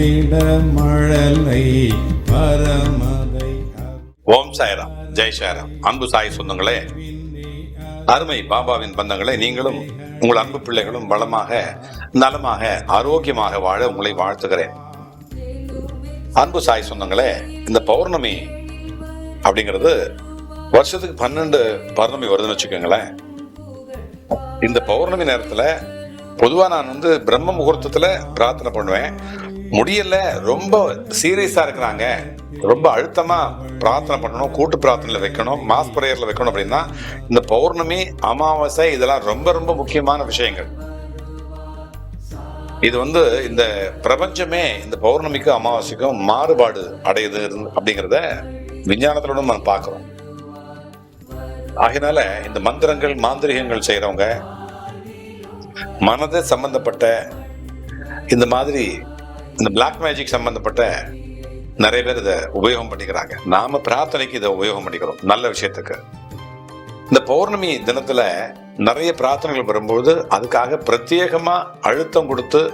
தவழ்ந்திட மழலை பரமதை ஓம் சாய்ராம். ஜெய் சாய்ராம். அன்பு சாய் சொந்தங்களே அருமை பாபாவின் பந்தங்களை நீங்களும் உங்கள் அன்பு பிள்ளைகளும் வளமாக நலமாக ஆரோக்கியமாக வாழ உங்களை வாழ்த்துகிறேன். அன்பு சாய் சொந்தங்களே இந்த பௌர்ணமி அப்படிங்கிறது வருஷத்துக்கு பன்னெண்டு பௌர்ணமி வருதுன்னு வச்சுக்கோங்களேன். இந்த பௌர்ணமி நேரத்துல பொதுவா நான் வந்து பிரம்ம முகூர்த்தத்துல பிரார்த்தனை பண்ணுவேன். முடியல ரொம்ப சீரியஸா இருக்கிறாங்க. ரொம்ப அழுத்தமா பிரார்த்தனை பண்ணணும் கூட்டு பிரார்த்தனையில் வைக்கணும் மாஸ் ப்ரேயரில் வைக்கணும் அப்படின்னா இந்த பௌர்ணமி அமாவாசை இதெல்லாம் ரொம்ப ரொம்ப முக்கியமான விஷயங்கள். இது வந்து இந்த பிரபஞ்சமே இந்த பௌர்ணமிக்கும் அமாவாசைக்கும் மாறுபாடு அடையுது அப்படிங்கிறத விஞ்ஞானத்தோட நம்ம பார்க்குறோம். ஆகினால இந்த மந்திரங்கள் மாந்திரிகங்கள் செய்யறவங்க மனது சம்பந்தப்பட்ட இந்த மாதிரி இந்த பிளாக் மேஜிக் சம்பந்தப்பட்ட நிறைய பேர் இதை உபயோகம் பண்ணிக்கிறாங்க. நாம பிரார்த்தனைக்கு இதை உபயோகம் பண்ணிக்கிறோம். நல்ல விஷயத்துக்கு. இந்த பௌர்ணமி தினத்துல நிறைய பிரார்த்தனைகள் வரும்போது அதுக்காக பிரத்யேகமா அழுத்தம் கொடுத்து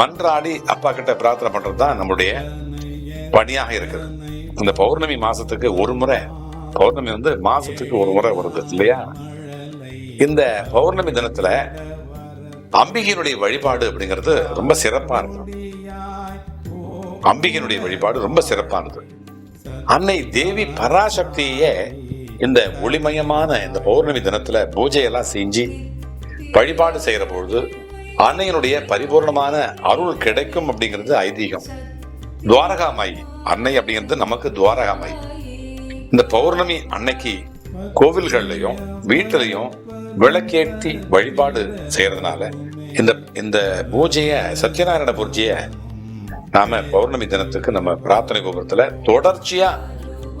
மன்றாடி அப்பா கிட்ட பிரார்த்தனை பண்றது தான் நம்முடைய பணியாக இருக்குது. இந்த பௌர்ணமி மாசத்துக்கு ஒரு முறை பௌர்ணமி வந்து மாசத்துக்கு ஒரு முறை வருது இல்லையா? இந்த பௌர்ணமி தினத்துல அம்பிகையினுடைய வழிபாடு அப்படிங்கிறது ரொம்ப சிறப்பானது அம்பிகையினுடைய வழிபாடு ரொம்ப சிறப்பானது அன்னை தேவி பராசக்தியே இந்த ஒளிமயமான இந்த பௌர்ணமி தினத்துல பூஜையெல்லாம் செஞ்சு வழிபாடு செய்கிற பொழுது அன்னையினுடைய பரிபூர்ணமான அருள் கிடைக்கும் அப்படிங்கிறது ஐதீகம். துவாரகாமாயி அன்னை அப்படிங்கிறது நமக்கு துவாரகாமாயி. இந்த பௌர்ணமி அன்னைக்கு கோவில்கள்லையும் வீட்டிலையும் விளக்கேற்றி வழிபாடு செய்யறதுனால இந்த இந்த பூஜையை சத்யநாராயண பூஜையை நாம பௌர்ணமி தினத்துக்கு நம்ம பிரார்த்தனை கோபுரத்துல தொடர்ச்சியா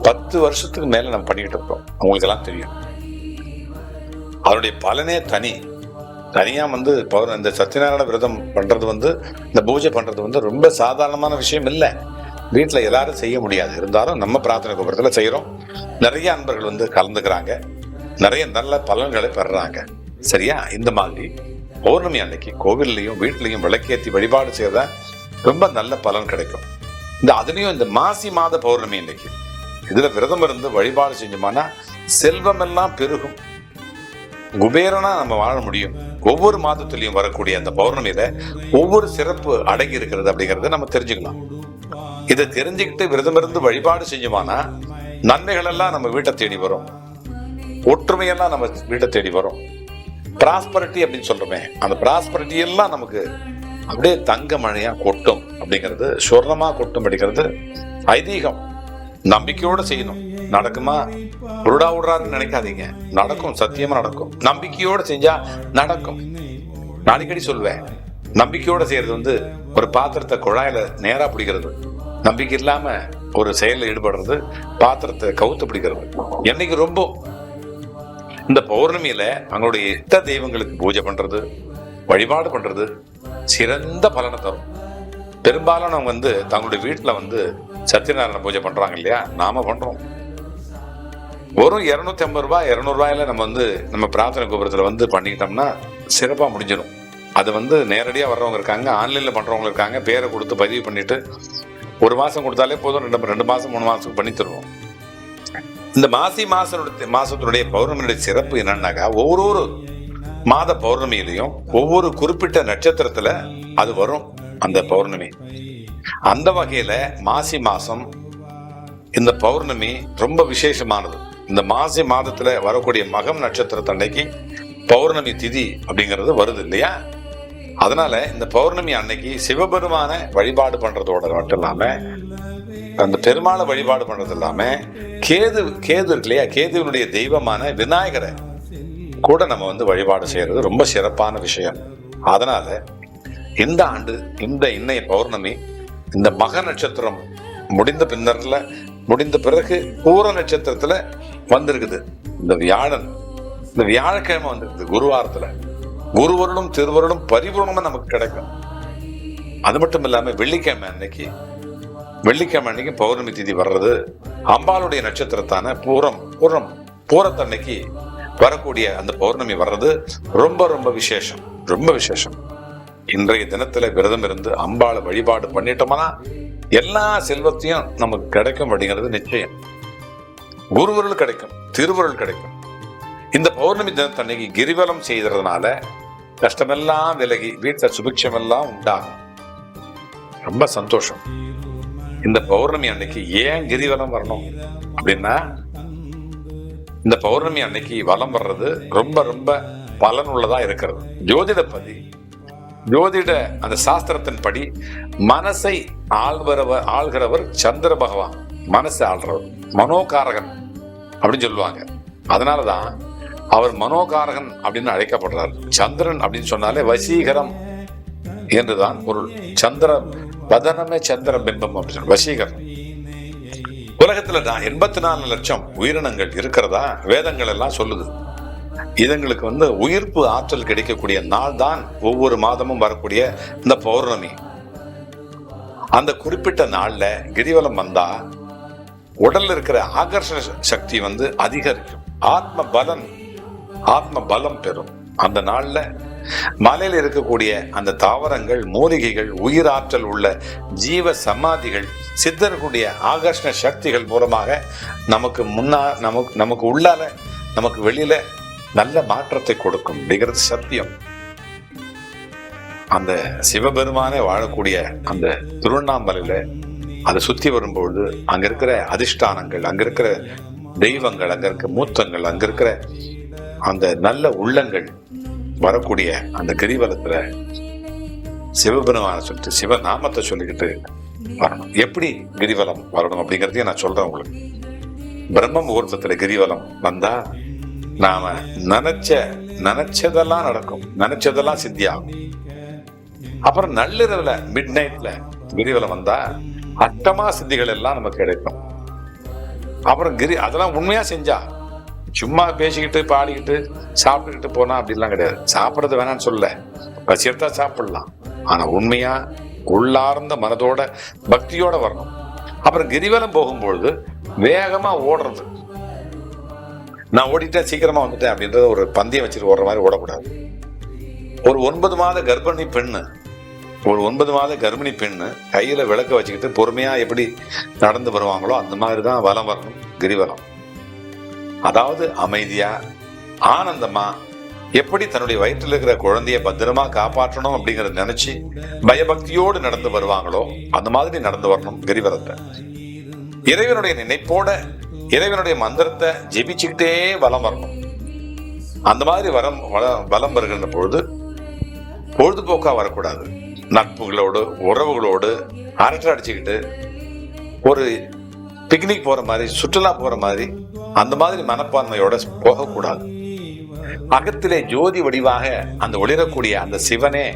பத்து வருஷத்துக்கு மேல நம்ம பண்ணிக்கிட்டு இருக்கோம். அவங்களுக்கு எல்லாம் தெரியும். அதனுடைய பலனே தனி. தனியா வந்து பௌர் இந்த சத்யநாராயண விரதம் பண்றது வந்து இந்த பூஜை பண்றது வந்து ரொம்ப சாதாரணமான விஷயம் இல்லை. வீட்டில் எல்லாரும் செய்ய முடியாது. இருந்தாலும் நம்ம பிரார்த்தனை கோபுரத்துல செய்யறோம். நிறைய அன்பர்கள் வந்து கலந்துக்கிறாங்க. நிறைய நல்ல பலன்களை பெறாங்க. சரியா? இந்த மாதிரி பௌர்ணமி அன்னைக்கு கோவில்லையும் வீட்லையும் விளக்கேத்தி வழிபாடு செய்யறதா ரொம்ப நல்ல பலன் கிடைக்கும். இந்த அதுலேயும் இந்த மாசி மாத பௌர்ணமி அன்னைக்கு. இதுல விரதம் இருந்து வழிபாடு செஞ்சோம்னா செல்வம் எல்லாம் பெருகும். குபேரனா நம்ம வாழ முடியும். ஒவ்வொரு மாதத்துலையும் வரக்கூடிய அந்த பௌர்ணமியில ஒவ்வொரு சிறப்பு அடங்கி இருக்கிறது அப்படிங்கறத நம்ம தெரிஞ்சுக்கலாம். இதை தெரிஞ்சுக்கிட்டு விரதம் இருந்து வழிபாடு செஞ்சோமானா நன்மைகள் எல்லாம் நம்ம வீட்டை தேடி வரும். ஒற்றுமையெல்லாம் நம்ம வீட்டை தேடி வரும். பிராஸ்பரிட்டி அப்படின்னு சொல்றோமே அந்த பிராஸ்பரிட்டி எல்லாம் நமக்கு அப்படியே தங்க மழையா கொட்டும் அப்படிங்கிறது சொர்ணமா கொட்டும் அப்படிங்கிறது ஐதீகம். நம்பிக்கையோட செய்யணும். நடக்குமா? உருடா விடுறாருன்னு நினைக்காதீங்க. நடக்கும் சத்தியமா நடக்கும். நம்பிக்கையோட செஞ்சா நடக்கும். நான் அடிக்கடி சொல்வேன் நம்பிக்கையோட செய்யறது வந்து ஒரு பாத்திரத்தை குழாயில நேரா பிடிக்கிறது. நம்பிக்கை இல்லாம ஒரு செயலில் ஈடுபடுறது பாத்திரத்தை கவுத்து பிடிக்கிறது. என்னைக்கு ரொம்ப இந்த பௌர்ணமியில அவங்களுடைய இஷ்ட தெய்வங்களுக்கு பூஜை பண்றது வழிபாடு பண்றது சிறந்த பலனை தரும். பெரும்பாலானவங்க வந்து தங்களுடைய வீட்டில் வந்து சத்யநாராயண பூஜை பண்றாங்க இல்லையா? நாம பண்றோம். வெறும் இரநூத்தி ஐம்பது ரூபாய் இரநூறுவாயில நம்ம வந்து நம்ம பிரார்த்தனை கோபுரத்தில் வந்து பண்ணிக்கிட்டோம்னா சிறப்பாக முடிஞ்சிடும். அது வந்து நேரடியாக வர்றவங்க இருக்காங்க ஆன்லைனில் பண்ணுறவங்க இருக்காங்க பேரை கொடுத்து பதிவு பண்ணிட்டு ஒரு மாதம் கொடுத்தாலே போதும் ரெண்டு ரெண்டு மாதம் மூணு மாதத்துக்கு பண்ணி தருவோம் இந்த மாசி மாசனுடைய மாசத்தினுடைய பௌர்ணமியுடைய சிறப்பு என்னன்னாக்கா ஒவ்வொரு மாத பௌர்ணமியிலையும் ஒவ்வொரு குறிப்பிட்ட நட்சத்திரத்துல அது வரும் அந்த பௌர்ணமி. அந்த வகையில மாசி மாசம் இந்த பௌர்ணமி ரொம்ப விசேஷமானது. இந்த மாசி மாதத்துல வரக்கூடிய மகம் நட்சத்திரத்தன்னைக்கு பௌர்ணமி திதி அப்படிங்கிறது வருது இல்லையா? அதனால இந்த பௌர்ணமி அன்னைக்கு சிவபெருமான வழிபாடு பண்றதோட மட்டும் இல்லாம அந்த பெருமாளை வழிபாடு பண்றது இல்லாம கேது கேது இருக்கு இல்லையா? கேதுவினுடைய தெய்வமான விநாயகரை கூட நம்ம வந்து வழிபாடு செய்யறது ரொம்ப சிறப்பான விஷயம். அதனால இந்த ஆண்டு இந்த இன்னைய பௌர்ணமி இந்த மக நட்சத்திரம் முடிந்த பின்னர்ல முடிந்த பிறகு பூர நட்சத்திரத்துல வந்திருக்குது. இந்த வியாழன் இந்த வியாழக்கிழமை வந்திருக்குது குருவாரத்துல. குருவருடும் திருவருடும் பரிபூர்ணமா நமக்கு கிடைக்கும். அது மட்டும் இல்லாம வெள்ளிக்கிழமை அன்னைக்கு வெள்ளிக்கிழமை அன்னைக்கு பௌர்ணமி திதி வர்றது அம்பாளுடைய நட்சத்திரத்தான பூரம் பூரம் பூரத்தன்னைக்கு வரக்கூடிய அந்த பௌர்ணமி வர்றது ரொம்ப ரொம்ப விசேஷம் ரொம்ப விசேஷம். இன்றைய தினத்துல விரதம் இருந்து அம்பாளை வழிபாடு பண்ணிட்டோம்னா எல்லா செல்வத்தையும் நமக்கு கிடைக்கும் அப்படிங்கிறது நிச்சயம். குருவருள் கிடைக்கும் திருவருள் கிடைக்கும். இந்த பௌர்ணமி தினத்தன்னைக்கு கிரிவலம் செய்கிறதுனால கஷ்டமெல்லாம் விலகி வீட்டில் சுபிக்ஷமெல்லாம் உண்டாகும். ரொம்ப சந்தோஷம். இந்த பௌர்ணமி அன்னைக்கு ஏன் கிரிவலம் வரணும்? அப்படின்னா இந்த பௌர்ணமி அன்னைக்கு வலம் வர்றது ரொம்ப ரொம்ப பலனுள்ளதா இருக்கிறது. ஜோதிடப்பதி ஜோதிட அந்த சாஸ்திரத்தின் படி மனசை ஆள்கிறவர் ஆள்கிறவர் சந்திர பகவான். மனசை ஆள்றவர் மனோகாரகன் அப்படின்னு சொல்லுவாங்க. அதனாலதான் அவர் மனோகாரகன் அப்படின்னு அழைக்கப்படுறார். சந்திரன் அப்படின்னு சொன்னாலே வசீகரம் என்றுதான் பொருள். சந்திர பதனமே சந்திர பிம்பம் அப்படின்னு வசீகரம். உலகத்துல நான் எண்பத்தி நாலு லட்சம் உயிரினங்கள் இருக்கிறதா? வேதங்கள் எல்லாம் சொல்லுது. இதுங்களுக்கு வந்து உயிர்ப்பு ஆற்றல் கிடைக்கக்கூடிய நாள் தான் ஒவ்வொரு மாதமும் வரக்கூடிய இந்த பௌர்ணமி. அந்த குறிப்பிட்ட நாளில் கிரிவலம் வந்தா உடல்ல இருக்கிற ஆகர்ஷண சக்தி வந்து அதிகரிக்கும். ஆத்ம பலம் ஆத்ம பலம் பெறும். அந்த நாளில் மலையில இருக்கக்கூடிய அந்த தாவரங்கள் மூலிகைகள் உயிராற்றல் உள்ள ஜீவ சமாதிகள் சித்தர்களுடைய ஆகர்ஷண சக்திகள் மூலமாக நமக்கு முன்னா நமக்கு நமக்கு உள்ளால நமக்கு வெளியில நல்ல மாற்றத்தை கொடுக்கும். அப்படிங்கிறது சத்தியம். அந்த சிவபெருமானே வாழக்கூடிய அந்த திருவண்ணாமலையில அதை சுத்தி வரும்பொழுது அங்க இருக்கிற அதிஷ்டானங்கள் அங்க இருக்கிற தெய்வங்கள் அங்க இருக்க மூத்தங்கள் அங்க இருக்கிற அந்த நல்ல உள்ளங்கள் வரக்கூடிய அந்த கிரிவலத்துல சிவபெருமான சொல்லிட்டு சிவநாமத்தை சொல்லிக்கிட்டு வரணும். எப்படி கிரிவலம் வரணும் அப்படிங்கறதையும் நான் சொல்றேன் உங்களுக்கு. பிரம்ம முகூர்த்தத்துல கிரிவலம் வந்தா நாம நினைச்ச நினைச்சதெல்லாம் நடக்கும். நினைச்சதெல்லாம் சித்தியாகும். அப்புறம் நள்ளிரவுல மிட் நைட்ல கிரிவலம் வந்தா அட்டமா சித்திகள் எல்லாம் நமக்கு கிடைக்கும். அப்புறம் கிரி அதெல்லாம் உண்மையா செஞ்சா சும்மா பேசிக்கிட்டு பாடிக்கிட்டு சாப்பிட்டுக்கிட்டு போனா அப்படிலாம் கிடையாது. சாப்பிட்றது வேணாம்னு சொல்ல பசி எடுத்தா சாப்பிடலாம். ஆனா உண்மையா உள்ளார்ந்த மனதோட பக்தியோட வரணும். அப்புறம் கிரிவலம் போகும்பொழுது வேகமா ஓடுறது. நான் ஓடிட்டேன் சீக்கிரமா வந்துட்டேன் அப்படின்றத ஒரு பந்தயம் வச்சுட்டு ஓடுற மாதிரி ஓடக்கூடாது. ஒரு ஒன்பது மாத கர்ப்பிணி பெண்ணு ஒரு ஒன்பது மாத கர்ப்பிணி பெண்ணு கையில விளக்க வச்சுக்கிட்டு பொறுமையா எப்படி நடந்து வருவாங்களோ அந்த மாதிரி தான் வலம் வரணும் கிரிவலம். அதாவது அமைதியா ஆனந்தமா எப்படி தன்னுடைய வயிற்றில் இருக்கிற குழந்தைய பத்திரமா காப்பாற்றணும் அப்படிங்கறத நினைச்சு பயபக்தியோடு நடந்து வருவாங்களோ அந்த மாதிரி நடந்து வரணும் கிரிவரத்தை இறைவனுடைய நினைப்போட இறைவனுடைய மந்திரத்தை ஜெபிச்சுக்கிட்டே வலம் வரணும். அந்த மாதிரி வரம் வலம் வருகின்ற பொழுது பொழுதுபோக்கா வரக்கூடாது. நட்புகளோடு உறவுகளோடு அரட்டை அடிச்சுக்கிட்டு ஒரு பிக்னிக் போற மாதிரி சுற்றுலா போற மாதிரி அந்த மாதிரி மனப்பான்மையோட போகக்கூடாது. அகத்திலே ஜோதி வடிவாக அந்த ஒளிரக்கூடிய அந்த சிவனே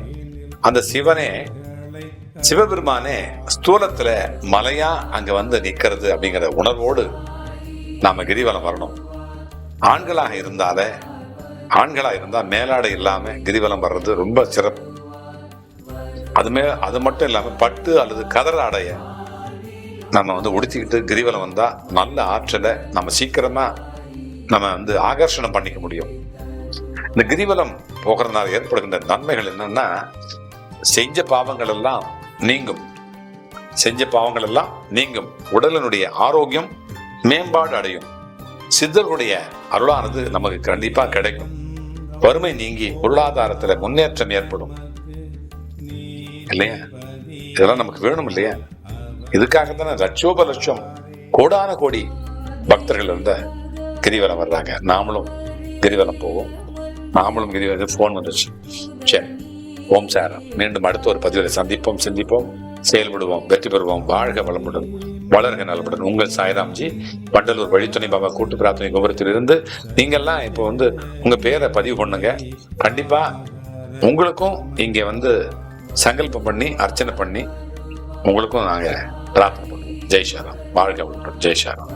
அந்த சிவனே சிவபெருமானே ஸ்தூலத்துல மலையா அங்க வந்து நிக்கிறது அப்படிங்கிற உணர்வோடு நாம கிரிவலம் வரணும். ஆண்களாக இருந்தாலே ஆண்களா இருந்தா மேலாடை இல்லாம கிரிவலம் வர்றது ரொம்ப சிறப்பு. அதுமே அது மட்டும் இல்லாம பட்டு அல்லது கதர் ஆடைய நம்ம வந்து உடுத்திக்கிட்டு கிரிவலம் வந்தால் நல்ல ஆற்றலை நம்ம சீக்கிரமா நம்ம வந்து ஆகர்ஷணம் பண்ணிக்க முடியும். இந்த கிரிவலம் போகிறதுனால ஏற்படுகின்ற நன்மைகள் என்னன்னா செஞ்ச பாவங்கள் எல்லாம் நீங்கும். செஞ்ச பாவங்கள் எல்லாம் நீங்கும். உடலினுடைய ஆரோக்கியம் மேம்பாடு அடையும். சித்தர்களுடைய அருளானது நமக்கு கண்டிப்பா கிடைக்கும். வறுமை நீங்கி பொருளாதாரத்துல முன்னேற்றம் ஏற்படும். இல்லையா? இதெல்லாம் நமக்கு வேணும் இல்லையா? இதுக்காக தானே லட்சோப லட்சம் கோடான கோடி பக்தர்கள் இருந்த கிரிவலம் வர்றாங்க. நாமளும் கிரிவலம் போவோம். நாமளும் கிரிவலம் ஃபோன் வந்துச்சு. சரி ஓம் சார். மீண்டும் அடுத்த ஒரு பதிவில் சந்திப்போம் சிந்திப்போம் செயல்படுவோம் வெற்றி பெறுவோம். வாழ்க வளமுடன் வளர்க நலமுடன். உங்கள் சாய்ராம்ஜி வண்டலூர் வழித்துணை பாபா கூட்டு பிரார்த்தனை கோபுரத்தில் இருந்து இப்போ வந்து உங்கள் பேரை பதிவு பண்ணுங்க. கண்டிப்பாக உங்களுக்கும் இங்கே வந்து சங்கல்பம் பண்ணி அர்ச்சனை பண்ணி உங்களுக்கும் நாங்கள் பிரார்த்தனை பண்ணுவோம் ஜெய் ஷாராம் வாழ்க வளமுடன் ஜெய் ஷாராம்